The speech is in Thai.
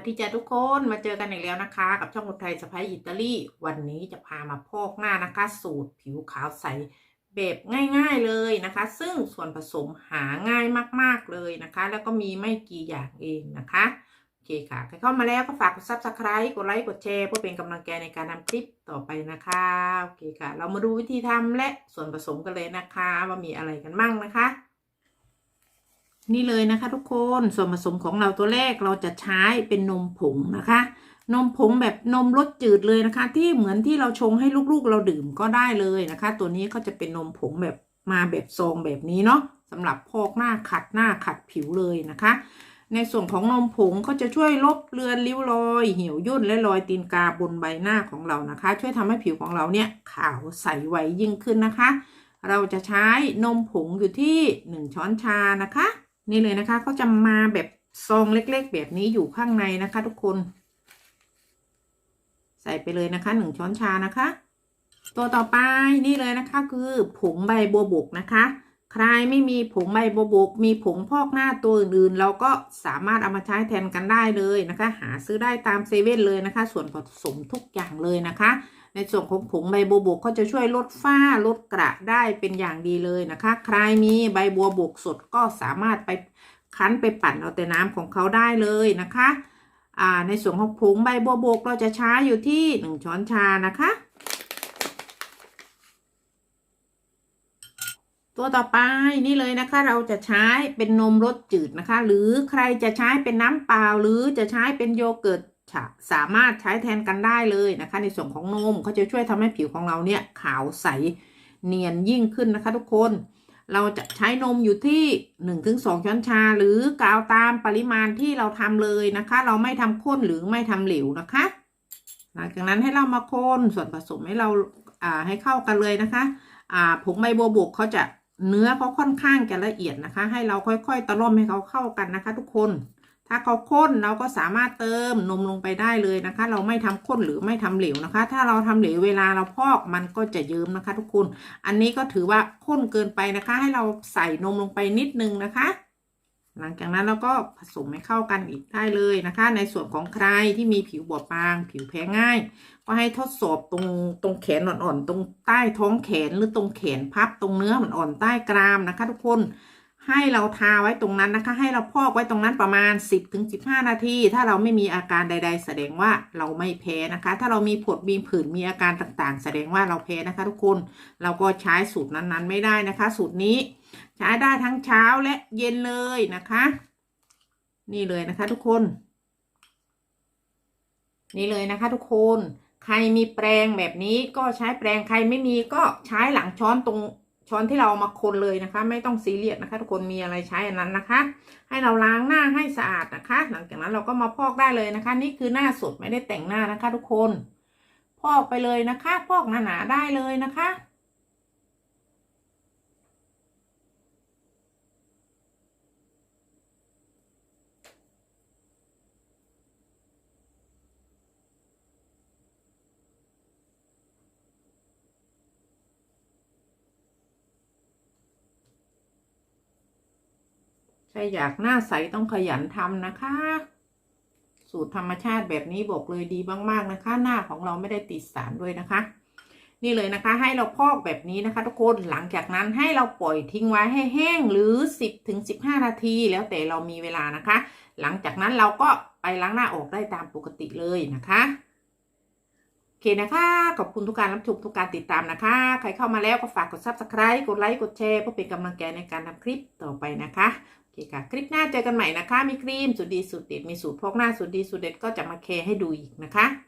วัสดีจ้าทุกคนมาเจอกันอีกแล้วนะคะ กับช่องคนไทยสไปอิตาลีวันนี้จะพามาพอกหน้านะคะ สูตรผิวขาวใสแบบง่าย ๆเลยนะคะ ซึ่งส่วนผสมหาง่ายมากๆเลยนะคะ แล้วก็มีไม่กี่อย่างเองนะคะโอเคค่ะใครเข้ามาแล้วก็ฝากกด subscribe กดไลค์กดแชร์เพื่อเป็นกำลังใจในการทำคลิปต่อไปนะคะโอเคค่ะ เรามาดูวิธีทำและส่วนผสมกันเลยนะคะ ว่ามีอะไรกันบ้างนะคะ นี่เลยนะคะทุกคนส่วนผสมของเราตัวแรกเราจะใช้เป็นนมผงนะคะ นมผงแบบนมรสจืดเลยนะคะ ที่เหมือนที่เราชงให้ลูกๆเราดื่มก็ได้เลยนะคะ ตัวนี้ก็จะเป็นนมผงแบบมาแบบซองแบบนี้เนาะสำหรับพอกหน้าขัดหน้าขัดผิวเลยนะคะ ในส่วนของนมผงก็จะช่วยลบเลือนริ้วรอย เหี่ยวย่นและรอยตีนกาบนใบหน้าของเรานะคะ ช่วยทำให้ผิวของเราเนี่ยขาวใสไวยิ่งขึ้นนะคะ เราจะใช้นมผงอยู่ที่ 1 ช้อนชานะคะ นี่เลยนะคะเขาจะมาแบบซองเล็กๆ แบบนี้อยู่ข้างในนะคะ ทุกคน ใส่ไปเลยนะคะหนึ่งช้อนชานะคะ ตัวต่อไปนี่เลยนะคะคือผงใบบัวบกนะคะ ใครไม่มีผงใบบัวบก มีผงพอกหน้าตัวอื่นๆเราก็สามารถเอามาใช้แทนกันได้เลยนะคะ หาซื้อได้ตามเซเว่นเลยนะคะ ส่วนผสมทุกอย่างเลยนะคะ ในส่วนของผงใบบัวบกก็จะช่วยลดฝ้าลดกระได้เป็นอย่างดีเลยนะคะ ใครมีใบบัวบกสดก็สามารถไปคั้นไปปั่นเอาแต่น้ำของเขาได้เลยนะคะอ่าในส่วนของผงใบบัวบกเราจะใช้อยู่ที่หนึ่งช้อนชานะคะ ตัวต่อไปนี่เลยนะคะเราจะใช้เป็นนมรสจืดนะคะ หรือใครจะใช้เป็นน้ำเปล่าหรือจะใช้เป็นโยเกิร์ต สามารถใช้แทนกันได้เลยนะคะ ในส่วนของนมเขาจะช่วยทำให้ผิวของเราเนี่ยขาวใสเนียนยิ่งขึ้นนะคะทุกคน เราจะใช้นมอยู่ที่ 1-2 ช้อนชา หรือกาวตามปริมาณที่เราทำเลยนะคะ เราไม่ทำข้นหรือไม่ทำเหลวนะคะ หลังจากนั้นให้เรามาคนส่วนผสมให้เราอ่าให้เข้ากันเลยนะคะอ่าผงใบบัวบกเขาจะเนื้อเขาค่อนข้างจะละเอียดนะคะ ให้เราค่อยๆตะล่อมให้เขาเข้ากันนะคะ ทุกคน ถ้าเขาข้นเราก็สามารถเติมนมลงไปได้เลยนะคะ เราไม่ทำข้นหรือไม่ทำเหลวนะคะ ถ้าเราทำเหลวเวลาเราพอกมันก็จะเยิ้มนะคะ ทุกคน อันนี้ก็ถือว่าข้นเกินไปนะคะ ให้เราใส่นมลงไปนิดนึงนะคะ หลังจากนั้นเราก็ผสมให้เข้ากันอีกได้เลยนะคะ ในส่วนของใครที่มีผิวบอบบาง ผิวแพ้ง่าย ก็ให้ทดสอบตรงตรงแขนอ่อนๆตรงใต้ท้องแขนหรือตรงแขนพับตรงเนื้ออ่อนใต้กรามนะคะ ทุกคน ให้เราทาไว้ตรงนั้นนะคะ ให้เราพอกไว้ตรงนั้นประมาณ 10-15 นาที ถ้าเราไม่มีอาการใด ๆ แสดงว่าเราไม่แพ้นะคะ ถ้าเรามีผดมีผื่นมีอาการต่างๆ แสดงว่าเราแพ้นะคะ ทุกคนเราก็ใช้สูตรนั้นๆ ไม่ได้นะคะ สูตรนี้ใช้ได้ทั้งเช้าและเย็นเลยนะคะ นี่เลยนะคะ ทุกคน นี่เลยนะคะ ทุกคน ใครมีแปรงแบบนี้ก็ใช้แปรงใครไม่มีก็ใช้หลังช้อนตรง ช้อนที่เรามาคนเลยนะคะ ไม่ต้องซีเรียสนะคะ ทุกคนมีอะไรใช้อันนั้นนะคะ ให้เราล้างหน้าให้สะอาดนะคะ หลังจากนั้นเราก็มาพอกได้เลยนะคะ นี่คือหน้าสดไม่ได้แต่งหน้านะคะ ทุกคน พอกไปเลยนะคะ พอกหนาๆได้เลยนะคะ ใครอยากหน้าใสต้องขยันทำนะคะ สูตรธรรมชาติแบบนี้บอกเลยดีมากๆนะคะ หน้าของเราไม่ได้ติดสารด้วยนะคะ นี่เลยนะคะ ให้เราพอกแบบนี้นะคะ ทุกคนหลังจากนั้นให้เราปล่อยทิ้งไว้ให้แห้งหรือ 10ถึง15 นาที แล้วแต่เรามีเวลานะคะ หลังจากนั้นเราก็ไปล้างหน้าออกได้ตามปกติเลยนะคะ โอเคนะคะ ขอบคุณทุกการรับชมทุกการติดตามนะคะ ใครเข้ามาแล้วก็ฝากกด subscribe กดไลค์ กดแชร์เพื่อเป็นกำลังใจในการทำคลิปต่อไปนะคะ โอเคค่ะ คลิปหน้าเจอกันใหม่นะคะ มีครีมสูตรดีสูตรเด็ด มีสูตรพอกหน้าสูตรดีสูตรเด็ดก็จะมาแคร์ให้ดูอีกนะคะ